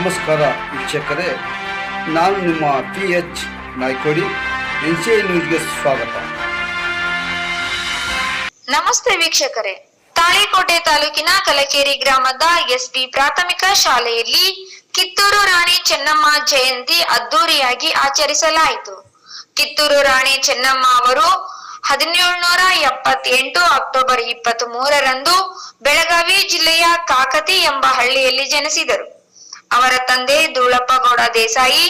ನಮಸ್ಕಾರ ವೀಕ್ಷಕರೇ, ನಾನು ನಿಮ್ಮ P H Naikodi, N C ನ್ಯೂಸ್ಗೆ ಸ್ವಾಗತ. ನಮಸ್ತೆ ವೀಕ್ಷಕರೇ. ತಾಳಿಕೋಟೆ ತಾಲೂಕಿನ ಕಲಕೇರಿ ಗ್ರಾಮದ ಎಸ್ಬಿ ಪ್ರಾಥಮಿಕ ಶಾಲೆಯಲ್ಲಿ ಕಿತ್ತೂರು ರಾಣಿ ಚೆನ್ನಮ್ಮ ಜಯಂತಿ ಅದ್ದೂರಿಯಾಗಿ ಆಚರಿಸಲಾಯಿತು. ಕಿತ್ತೂರು ರಾಣಿ ಚೆನ್ನಮ್ಮ ಅವರು ಹದಿನೇಳುನೂರ ಎಪ್ಪತ್ತೆಂಟು ಅಕ್ಟೋಬರ್ ಇಪ್ಪತ್ತ್ ಮೂರರಂದು ಬೆಳಗಾವಿ ಜಿಲ್ಲೆಯ ಕಾಕತಿ ಎಂಬ ಹಳ್ಳಿಯಲ್ಲಿ ಜನಿಸಿದರು. ಅವರ ತಂದೆ ಧೂಳಪ್ಪಗೌಡ ದೇಸಾಯಿ,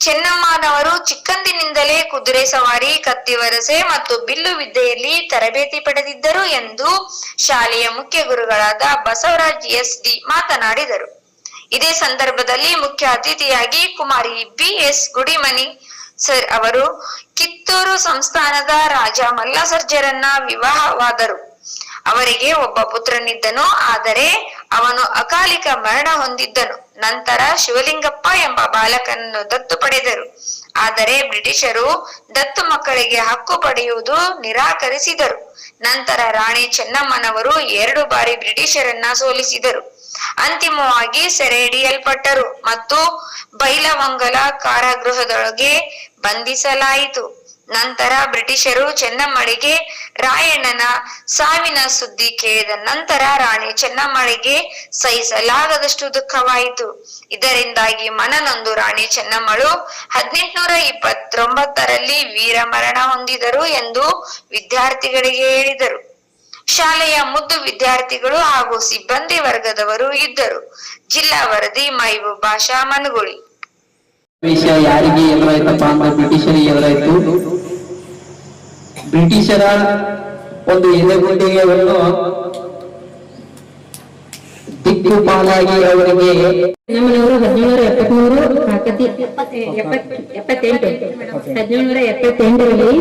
ಚೆನ್ನಮ್ಮನವರು ಚಿಕ್ಕಂದಿನಿಂದಲೇ ಕುದುರೆ ಸವಾರಿ ಕತ್ತಿವರಸೆ ಮತ್ತು ಬಿಲ್ಲು ವಿದ್ಯೆಯಲ್ಲಿ ತರಬೇತಿ ಪಡೆದಿದ್ದರು ಎಂದು ಶಾಲೆಯ ಮುಖ್ಯ ಗುರುಗಳಾದ ಬಸವರಾಜ್ ಎಸ್ ಡಿ ಮಾತನಾಡಿದರು. ಇದೇ ಸಂದರ್ಭದಲ್ಲಿ ಮುಖ್ಯ ಅತಿಥಿಯಾಗಿ Kumari B S Gudimani sir ಅವರು ಕಿತ್ತೂರು ಸಂಸ್ಥಾನದ ರಾಜ ಮಲ್ಲಸರ್ಜರನ್ನ ವಿವಾಹವಾದರು. ಅವರಿಗೆ ಒಬ್ಬ ಪುತ್ರನಿದ್ದನು, ಆದರೆ ಅವನು ಅಕಾಲಿಕ ಮರಣ ಹೊಂದಿದ್ದನು. ನಂತರ ಶಿವಲಿಂಗಪ್ಪ ಎಂಬ ಬಾಲಕನನ್ನು ದತ್ತು ಪಡೆದರು. ಆದರೆ ಬ್ರಿಟಿಷರು ದತ್ತು ಮಕ್ಕಳಿಗೆ ಹಕ್ಕು ಪಡೆಯುವುದು ನಿರಾಕರಿಸಿದರು. ನಂತರ ರಾಣಿ ಚೆನ್ನಮ್ಮನವರು ಎರಡು ಬಾರಿ ಬ್ರಿಟಿಷರನ್ನ ಸೋಲಿಸಿದರು. ಅಂತಿಮವಾಗಿ ಸೆರೆ ಹಿಡಿಯಲ್ಪಟ್ಟರು ಮತ್ತು ಬೈಲವಂಗಲ ಕಾರಾಗೃಹದೊಳಗೆ ಬಂಧಿಸಲಾಯಿತು. ನಂತರ ಬ್ರಿಟಿಷರು ಚೆನ್ನಮ್ಮಳಿಗೆ ರಾಯಣ್ಣನ ಸಾವಿನ ಸುದ್ದಿ ಕೇಳಿದ ನಂತರ ರಾಣಿ ಚೆನ್ನಮ್ಮಳಿಗೆ ಸಹಿಸಲಾಗದಷ್ಟು ದುಃಖವಾಯಿತು. ಇದರಿಂದಾಗಿ ಮನನೊಂದು ರಾಣಿ ಚೆನ್ನಮ್ಮಳು ಹದಿನೆಂಟುನೂರ ಇಪ್ಪತ್ತೊಂಬತ್ತರಲ್ಲಿ ವೀರ ಮರಣ ಹೊಂದಿದರು ಎಂದು ವಿದ್ಯಾರ್ಥಿಗಳಿಗೆ ಹೇಳಿದರು. ಶಾಲೆಯ ಮುದ್ದು ವಿದ್ಯಾರ್ಥಿಗಳು ಹಾಗೂ ಸಿಬ್ಬಂದಿ ವರ್ಗದವರು ಇದ್ದರು. ಜಿಲ್ಲಾ ವರದಿ ಮೈಬು ಭಾಷಾ, ಮನಗುಳಿ. ವಿಷಯ ಯಾರಿಗೆ ಎದುರಾಯ್ತಪ್ಪ ಅಂದ್ರೆ ಬ್ರಿಟಿಷರಿಗೆ ಎದುರಾಯ್ತು. ಬ್ರಿಟಿಷರ ಒಂದು ಎದೆಗುಂದಿಗೆಯನ್ನು ದಿಕ್ಕುಪಾಲಾಗಿ ಅವರಿಗೆ ನಮ್ಮನವರು ಹದಿನೇಳನೂರ ಎಪ್ಪತ್ಮೂರು ಎಪ್ಪತ್ತೆಂಟು. ಹದಿನೇಳನೂರ ಎಪ್ಪತ್ತೆಂಟರಲ್ಲಿ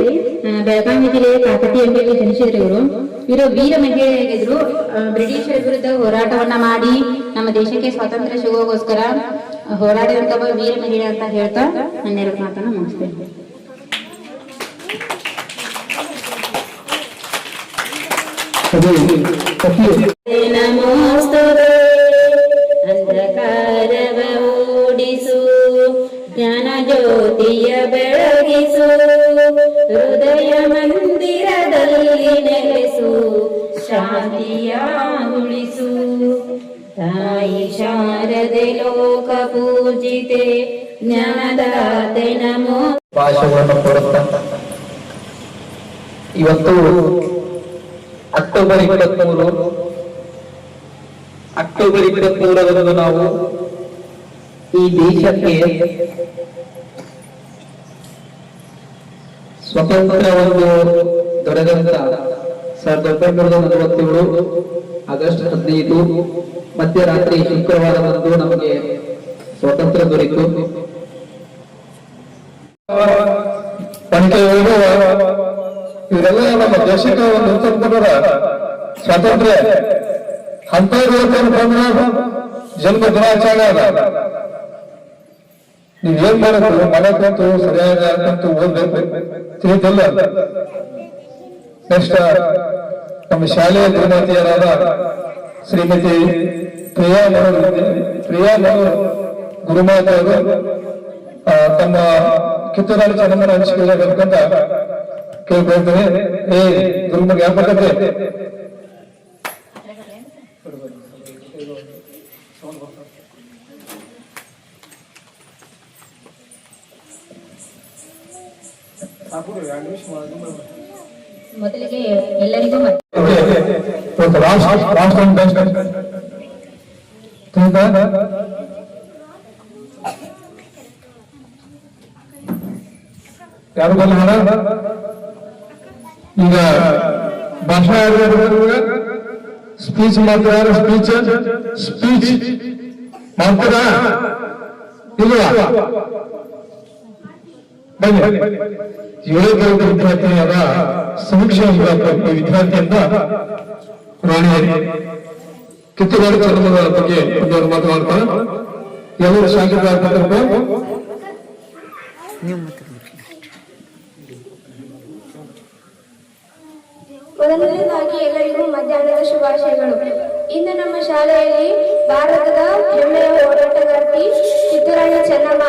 ಬೆಳಗಾವಿ ಜಿಲ್ಲೆಯ ಕಾಕತಿ ಎಂಬಲ್ಲಿ ಜನಿಸಿದ್ರು ಇವರು. ಇವರು ವೀರ ಮಹಿಳೆಯಾಗಿದ್ರು ಬ್ರಿಟಿಷರ ವಿರುದ್ಧ ಹೋರಾಟವನ್ನ ಮಾಡಿ ನಮ್ಮ ದೇಶಕ್ಕೆ ಸ್ವಾತಂತ್ರ್ಯ ಸಿಗೋಗೋಸ್ಕರ ಹೋರಾಡಿದಂತ ವೀರ ಮಹಿಳೆ ಅಂತ ಹೇಳ್ತಾ ನನ್ನೆರಡು ಮಾತನ್ನ ಮುಗಿಸ್ತೇನೆ. ನಮೋಸ್ತುತೆ. ಅಂಧಕಾರವ ಓಡಿಸು ಜ್ಞಾನ ಜ್ಯೋತಿಯ ಬೆಳಗಿಸು, ಹೃದಯ ಮಂದಿರದಲ್ಲಿ ನೆಲೆಸು, ಶಾಂತಿಯ ಉಳಿಸು. ತಾಯಿ ಶಾರದೆ ಲೋಕ ಪೂಜಿತೆ, ಜ್ಞಾನದಾತೆ ನಮೋ. ಭಾಷೆಗಳನ್ನು ಕೊಡುತ್ತ. ಇವತ್ತು ಅಕ್ಟೋಬರ್ ಇಪ್ಪತ್ಮೂರು. ಅಕ್ಟೋಬರ್ ಇಪ್ಪತ್ಮೂರರಂದು ನಾವು ಈ ದೇಶಕ್ಕೆ ಸ್ವತಂತ್ರವನ್ನು ದೊರೆದಂತ ಸಾವಿರದ ಒಂಬೈನೂರ ನಲವತ್ತೇಳು, ಆಗಸ್ಟ್ ಹದಿನೈದು, ಮಧ್ಯರಾತ್ರಿ ಶುಕ್ರವಾರದಂದು ನಮಗೆ ಸ್ವಾತಂತ್ರ್ಯ ದೊರೆಯಿತು ದೇಶಕ್ಕೆ ಒಂದು ಸ್ವತಂತ್ರದ ಸ್ವಾತಂತ್ರ್ಯ. ಅಂತ ಜನ್ಮ ದಿನಾಚರಣೆ ಅದ. ನೀವ್ ಏನ್ ಮಾಡಬೇಕು? ಮನೆ ಕುಂತು ಸರಿಯಾದ ಕುಂತು ಓದ್ಬೇಕು ತಿಳಿದಿಲ್ಲ. ನೆಕ್ಸ್ಟ್ ನಮ್ಮ ಶಾಲೆಯ ಗುರುಮತಿಯರಾದ ಶ್ರೀಮತಿ ಪ್ರಿಯಾ ಪ್ರಿಯಾ ಮನೋಹರ್ ಹಂಚಿಕೆ ಆ, ತಮ್ಮ ಕಿತ್ತೂರಾಣಿ ಚೆನ್ನಮ್ಮನ ಹಂಚಿಕೊಳ್ಳಬೇಕಂತ ಕೇಳ್ಕೊಳ್ತೇನೆ ಏ ಗುರುಮಗೆ ಯಾವ ಬರ್ತದೆ ಮೊದಲಿಗೆ ಎಲ್ಲರಿಗೂ ಮತ್ತೆ ಒಂದು ಲಾಸ್ಟ್ ಲಾಸ್ಟ್ ಒಂದು ಬೆಸ್ಟ್ ತಿಳಿದ ಯಾರು ಬಲ್ಲ ಹಣ ಈಗ ಭಾಷಣ ಸ್ಪೀಚ್ ಮಾಡ್ತಾರೆ ಸ್ಪೀಚ್ ಸ್ಪೀಚ್ ಮಾಡ್ತಾರ? ಇಲ್ವಾ? ಬನ್ನಿ. ಏಳನೇ ತರಗತಿ ವಿದ್ಯಾರ್ಥಿಯಾದ ಸಮೀಕ್ಷೆ ಎಂಬ ವಿದ್ಯಾರ್ಥಿಯಿಂದ ರಾಣಿ ಕಿತ್ತೂರಾಣಿ ಚರ್ಮದ ಬಗ್ಗೆ ಒಂದವರು ಮಾತನಾಡ್ತಾರೆ ಎಲ್ಲರೂ ಶಾಸಕರಾಗ್ತಕ್ಕಂಥ ಮೊದಲನೇದಾಗಿ ಎಲ್ಲರಿಗೂ ಮಧ್ಯಾಹ್ನದ ಶುಭಾಶಯಗಳು. ಇಂದು ನಮ್ಮ ಶಾಲೆಯಲ್ಲಿ ಭಾರತದ ಹೆಮ್ಮೆಯ ಹೋರಾಟಗಾರ್ತಿ ಕಿತ್ತೂರಾಣಿ ಚೆನ್ನಮ್ಮ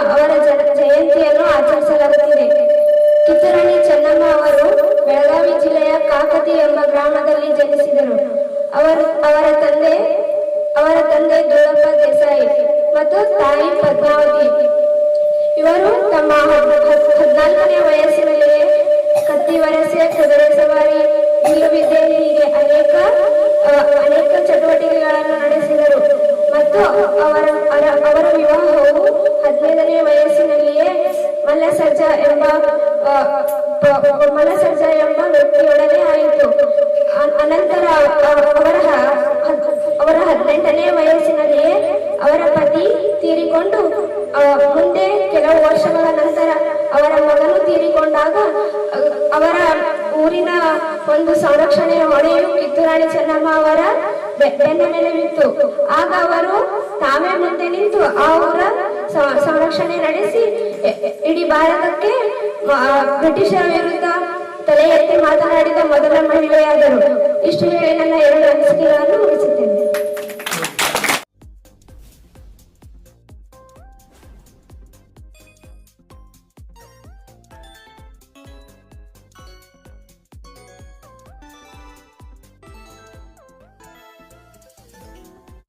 ಒಂದು ಸಂರಕ್ಷಣೆಯ ಹೊಣೆಯು ಕಿತ್ತೂರಾಣಿ ಚೆನ್ನಮ್ಮ ಅವರ ಬೆನ್ನ ಮೇಲೆ ಬಿತ್ತು ಆಗ ಅವರು ತಾವೇ ಮುಂದೆ ನಿಂತು ಅವರ ಸಂರಕ್ಷಣೆ ನಡೆಸಿ ಇಡೀ ಭಾರತಕ್ಕೆ ಬ್ರಿಟಿಷರ ವಿರುದ್ಧ ತಲೆ ಎತ್ತಿ ಮಾತನಾಡಿದ ಮೊದಲ ಮಹಿಳೆಯಾದರು. ಇಷ್ಟು ಹೇಳಿ ನನ್ನ ಎರಡು ಅನಿಸಿಕೆಗಳನ್ನು ಮುಗಿಸುತ್ತೇನೆ.